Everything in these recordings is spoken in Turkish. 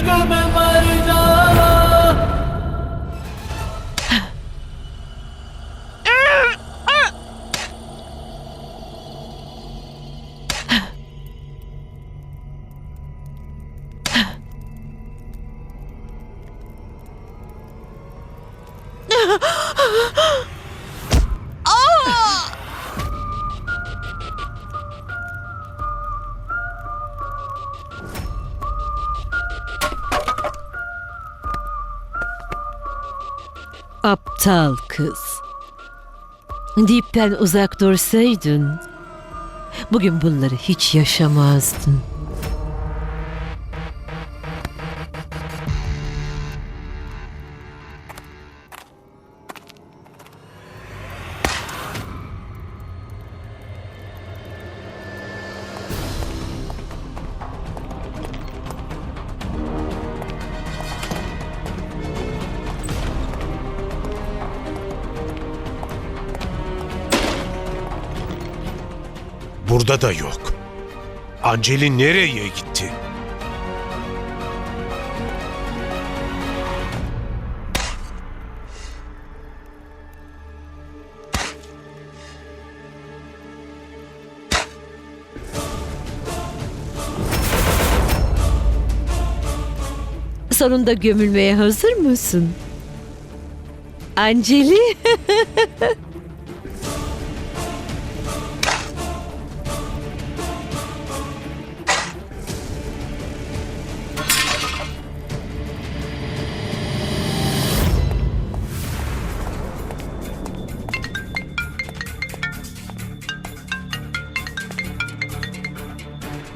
aşka ben Aptal kız. Dipten uzak dursaydın, bugün bunları hiç yaşamazdın. Burada da yok. Anceli nereye gitti? Sonunda gömülmeye hazır mısın? Anceli?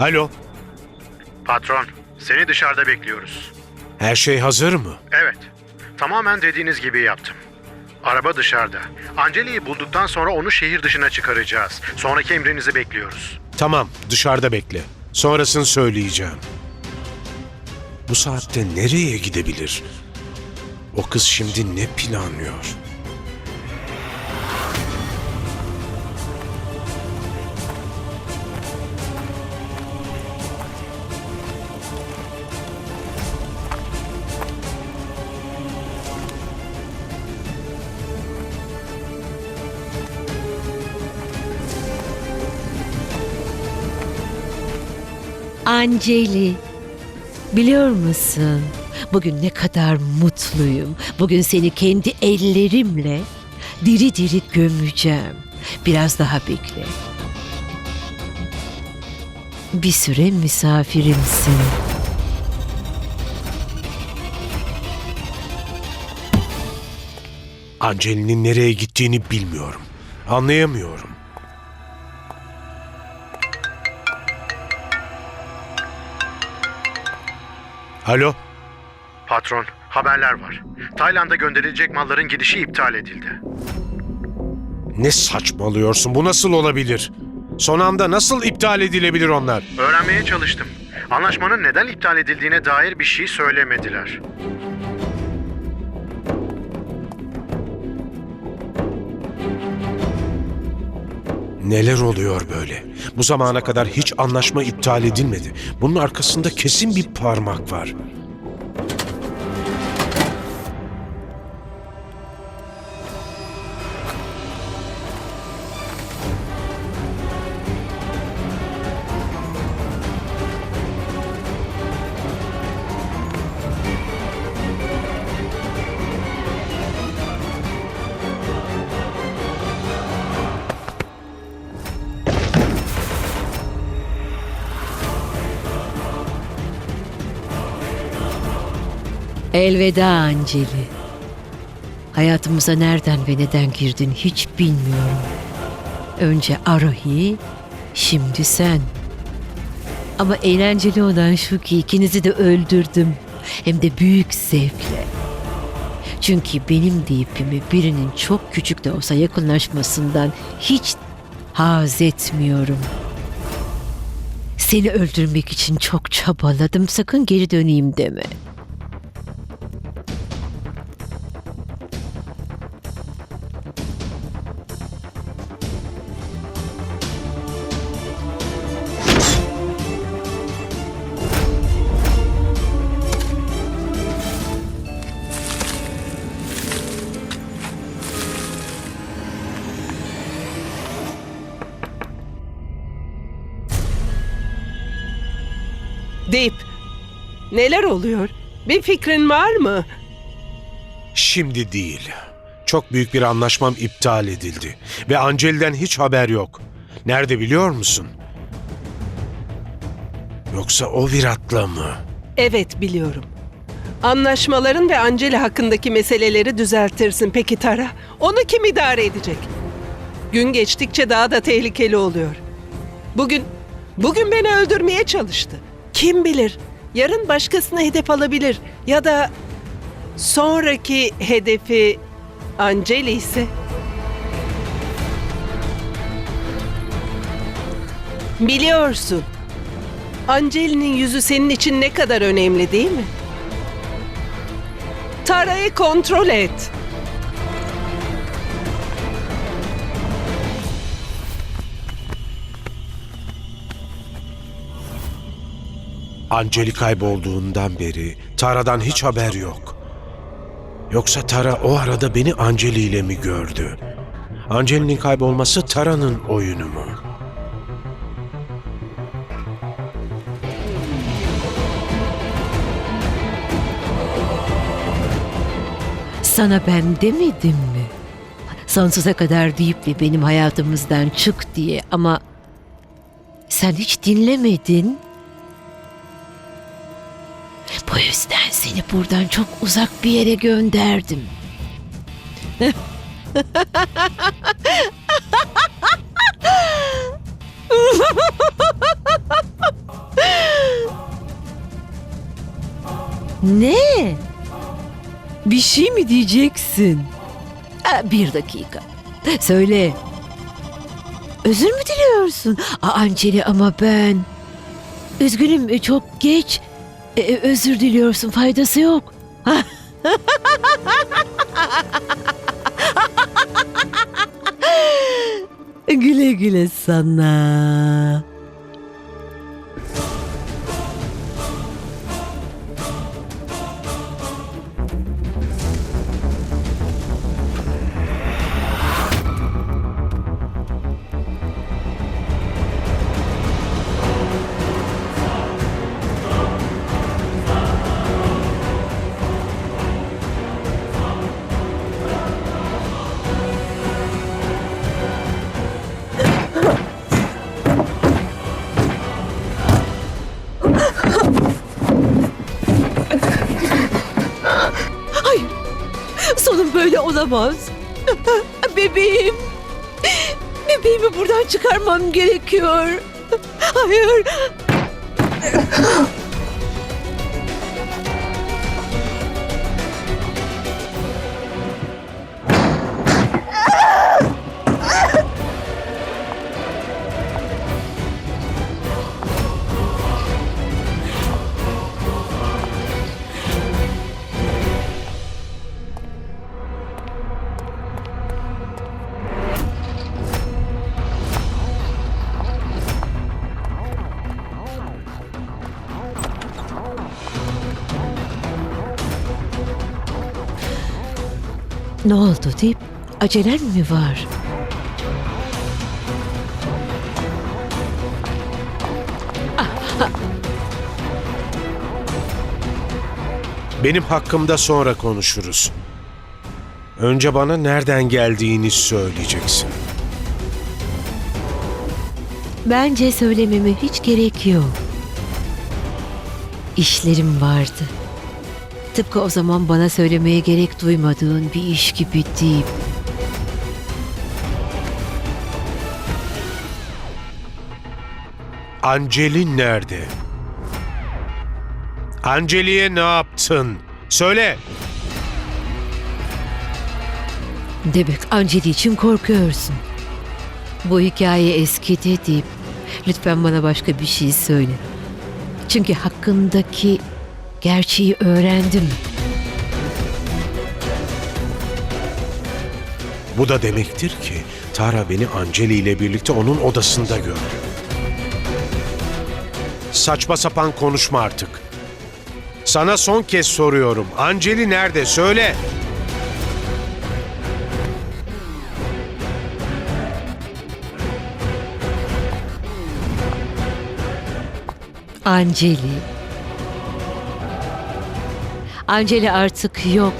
Alo, Patron, seni dışarıda bekliyoruz. her şey hazır mı? Evet, tamamen dediğiniz gibi yaptım. Araba dışarıda. Anceli'yi bulduktan sonra onu şehir dışına çıkaracağız. Sonraki emrinizi bekliyoruz. Tamam, dışarıda bekle. Sonrasını söyleyeceğim. Bu saatte nereye gidebilir? O kız şimdi ne planlıyor? Anceli, biliyor musun? Bugün ne kadar mutluyum. Bugün seni kendi ellerimle diri diri gömeceğim. Biraz daha bekle. Bir süre misafirimsin. Anceli'nin nereye gittiğini bilmiyorum. Anlayamıyorum. Alo, Patron, haberler var. Tayland'a gönderilecek malların gidişi iptal edildi. ne saçmalıyorsun? Bu nasıl olabilir? Son anda nasıl iptal edilebilir onlar? Öğrenmeye çalıştım. Anlaşmanın neden iptal edildiğine dair bir şey söylemediler. Neler oluyor böyle? Bu zamana kadar hiç anlaşma iptal edilmedi. Bunun arkasında kesin bir parmak var. Elveda Anceli. Hayatımıza nereden ve neden girdin hiç bilmiyorum. Önce Arahi, şimdi sen. Ama eğlenceli olan şu ki ikinizi de öldürdüm. Hem de büyük zevkle. Çünkü benim deyipimi birinin çok küçük de olsa yakınlaşmasından hiç haz etmiyorum. Seni öldürmek için çok çabaladım. Sakın geri döneyim deme. Deyip neler oluyor? Bir fikrin var mı? Şimdi değil. Çok büyük bir anlaşmam iptal edildi. Ve Angel'den hiç haber yok. Nerede biliyor musun? Yoksa o Virat'la mı? Evet biliyorum. Anlaşmaların ve Angela hakkındaki meseleleri düzeltirsin. Peki Tara? Onu kim idare edecek? Gün geçtikçe daha da tehlikeli oluyor. Bugün, bugün beni öldürmeye çalıştı. Kim bilir? Yarın başkasına hedef alabilir. Ya da sonraki hedefi Angela ise... Biliyorsun. Angeli'nin yüzü senin için ne kadar önemli değil mi? Tara'yı kontrol et. Angeli kaybolduğundan beri Tara'dan hiç haber yok. Yoksa Tara o arada beni Angeli ile mi gördü? Angeli'nin kaybolması Tara'nın oyunu mu? Sana ben demedim mi? Sonsuza kadar deyip de benim hayatımızdan çık diye ama sen hiç dinlemedin. Bu yüzden seni buradan çok uzak bir yere gönderdim. ne? Bir şey mi diyeceksin? Ha, bir dakika. Söyle. Özür mü diliyorsun? Aa, Anceli ama ben... Üzgünüm çok geç. E, e, özür diliyorsun faydası yok. güle güle sana. Olamaz. Bebeğim. Bebeğimi buradan çıkarmam gerekiyor. Hayır. Ne oldu deyip acelen mi var? Benim hakkımda sonra konuşuruz. Önce bana nereden geldiğini söyleyeceksin. Bence söylememe hiç gerek yok. İşlerim vardı. Tıpkı o zaman bana söylemeye gerek duymadığın bir iş gibi değil. Angeli nerede? Angeli'ye ne yaptın? Söyle. Demek Anceli için korkuyorsun. Bu hikaye eskidi deyip lütfen bana başka bir şey söyle. Çünkü hakkındaki gerçeği öğrendim. Bu da demektir ki Tara beni Angeli ile birlikte onun odasında gördü. Saçma sapan konuşma artık. Sana son kez soruyorum. Angeli nerede? Söyle. Anceli. Anceli artık yok.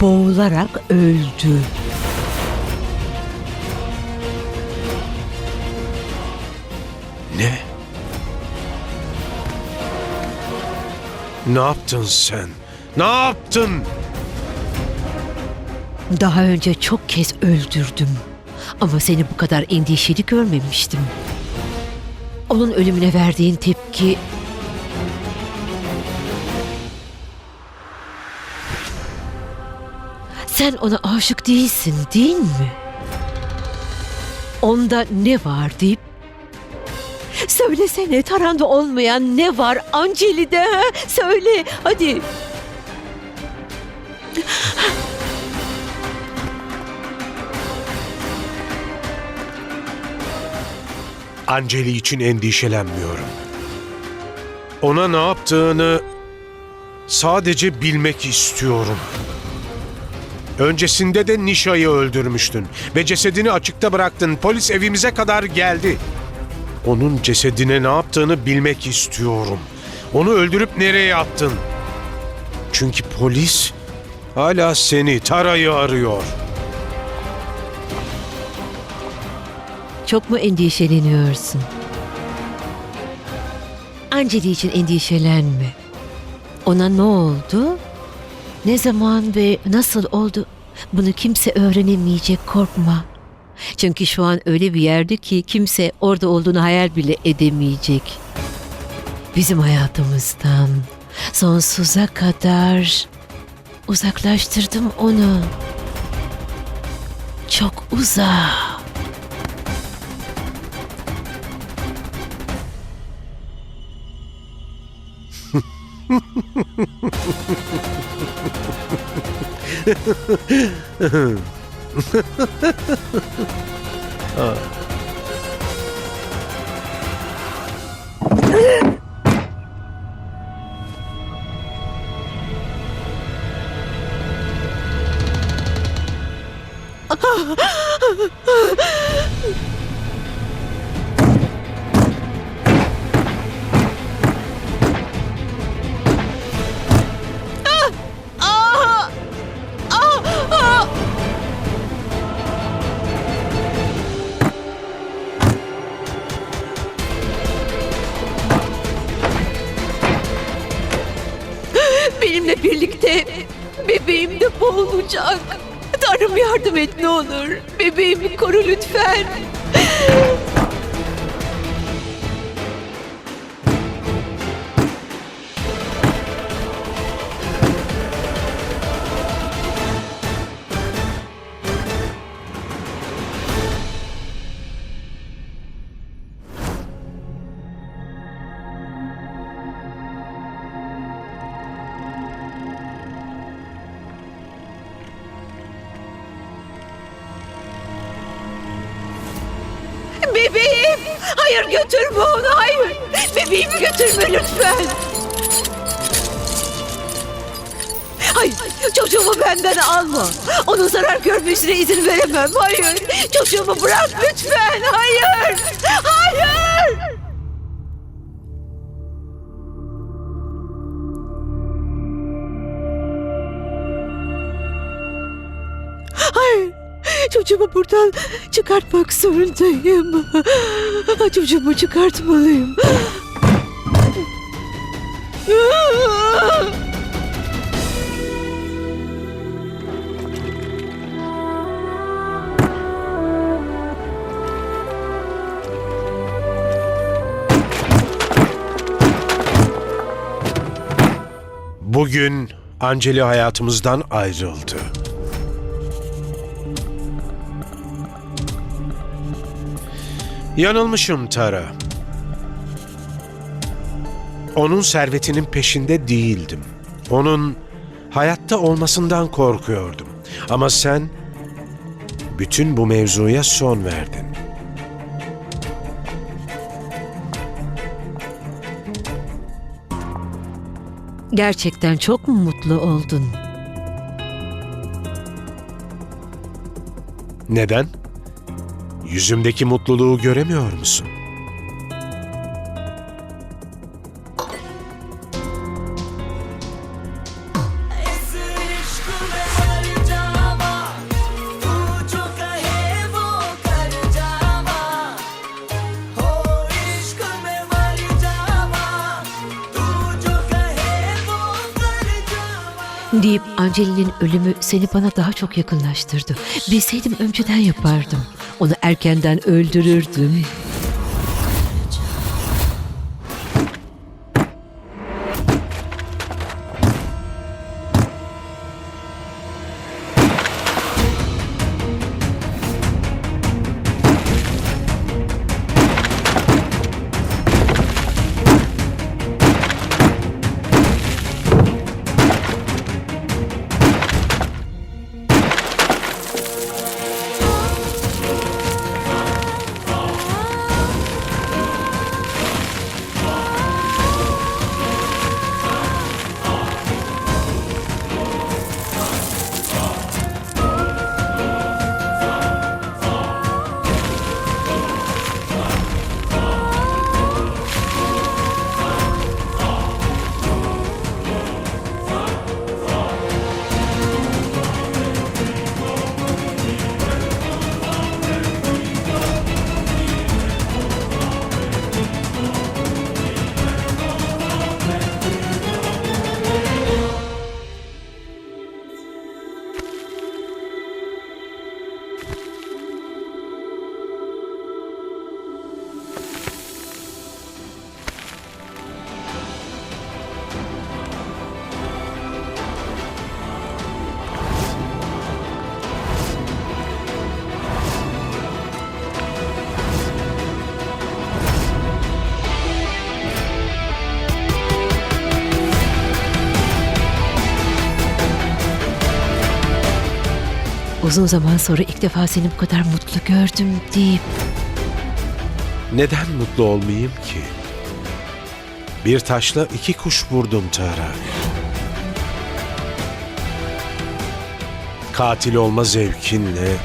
Boğularak öldü. Ne? Ne yaptın sen? Ne yaptın? Daha önce çok kez öldürdüm. Ama seni bu kadar endişeli görmemiştim. Onun ölümüne verdiğin tepki... Sen ona aşık değilsin değil mi? Onda ne var deyip... Söylesene Taran'da olmayan ne var Anceli'de ha? Söyle hadi. Anceli için endişelenmiyorum. Ona ne yaptığını sadece bilmek istiyorum. Öncesinde de Nişa'yı öldürmüştün ve cesedini açıkta bıraktın. Polis evimize kadar geldi. Onun cesedine ne yaptığını bilmek istiyorum. Onu öldürüp nereye attın? Çünkü polis hala seni, Tara'yı arıyor. Çok mu endişeleniyorsun? Anceli için endişelenme. Ona ne oldu? Ne zaman ve nasıl oldu? Bunu kimse öğrenemeyecek korkma. Çünkü şu an öyle bir yerde ki kimse orada olduğunu hayal bile edemeyecek. Bizim hayatımızdan sonsuza kadar uzaklaştırdım onu. Çok uzak. Benimle boğulacak. Tanrım yardım et ne olur. Bebeğimi koru lütfen. Hayır götürme onu hayır. Bebeğimi götürme lütfen. Hayır çocuğumu benden alma. Onun zarar görmesine izin veremem. Hayır çocuğumu bırak lütfen. Hayır. Çocuğumu buradan çıkartmak zorundayım. Çocuğumu çıkartmalıyım. Bugün Anceli hayatımızdan ayrıldı. Yanılmışım Tara. Onun servetinin peşinde değildim. Onun hayatta olmasından korkuyordum. Ama sen bütün bu mevzuya son verdin. Gerçekten çok mu mutlu oldun? Neden? Yüzümdeki mutluluğu göremiyor musun? Deyip Anceli'nin ölümü seni bana daha çok yakınlaştırdı. Bilseydim önceden yapardım. Onu erkenden öldürürdüm. Uzun zaman sonra ilk defa seni bu kadar mutlu gördüm deyip Neden mutlu olmayayım ki? Bir taşla iki kuş vurdum Tara. Katil olma zevkinle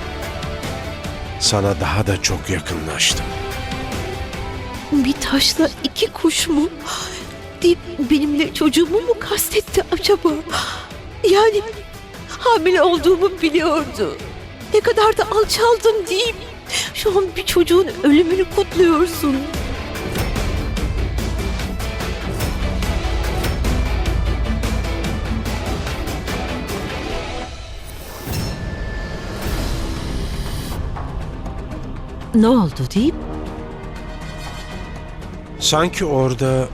sana daha da çok yakınlaştım. bir taşla iki kuş mu? Deyip benimle çocuğumu mu kastetti acaba? Yani hamile olduğumu biliyordu. Ne kadar da alçaldım deyip şu an bir çocuğun ölümünü kutluyorsun. Ne oldu deyip Sanki orada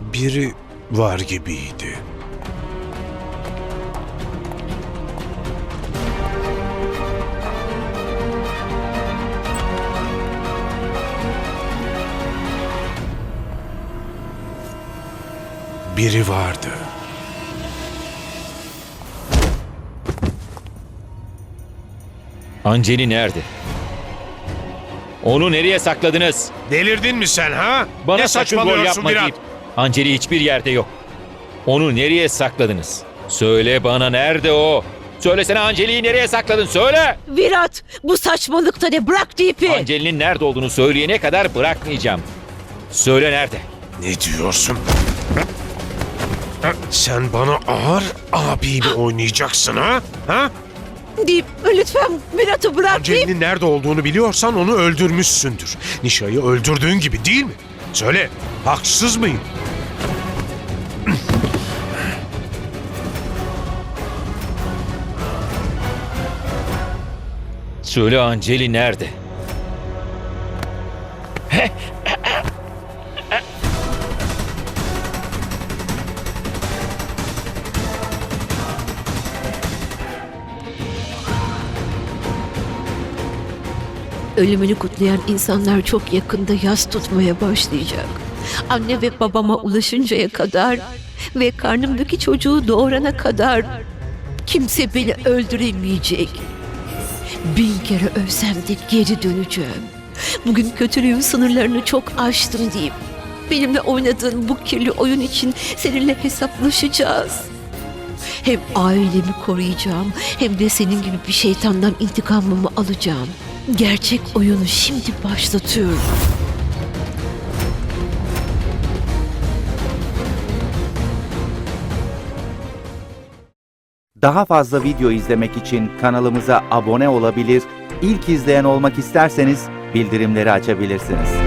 biri var gibiydi. Biri vardı. Anceli nerede? Onu nereye sakladınız? Delirdin mi sen ha? Bana ne sakın saçmalıyorsun yapma Virat? deyip. Anceli hiçbir yerde yok. Onu nereye sakladınız? Söyle bana nerede o? Söylesene Anceli'yi nereye sakladın? Söyle! Virat bu saçmalıkta ne bırak deyip Anceli'nin nerede olduğunu söyleyene kadar bırakmayacağım. Söyle nerede? Ne diyorsun? Sen bana ağır abiyle oynayacaksın ha? Ha? deyip lütfen Virat'ı bırak deyip nerede olduğunu biliyorsan onu öldürmüşsündür. Nişa'yı öldürdüğün gibi değil mi? Söyle, haksız mıyım? Söyle Anceli nerede? Ölümünü kutlayan insanlar çok yakında yas tutmaya başlayacak. Anne ve babama ulaşıncaya kadar ve karnımdaki çocuğu doğurana kadar kimse beni öldüremeyecek. Bin kere ölsem de geri döneceğim. Bugün kötülüğün sınırlarını çok aştım deyip Benimle oynadığın bu kirli oyun için seninle hesaplaşacağız. Hem ailemi koruyacağım hem de senin gibi bir şeytandan intikamımı alacağım. Gerçek oyunu şimdi başlatıyorum. Daha fazla video izlemek için kanalımıza abone olabilir, ilk izleyen olmak isterseniz bildirimleri açabilirsiniz.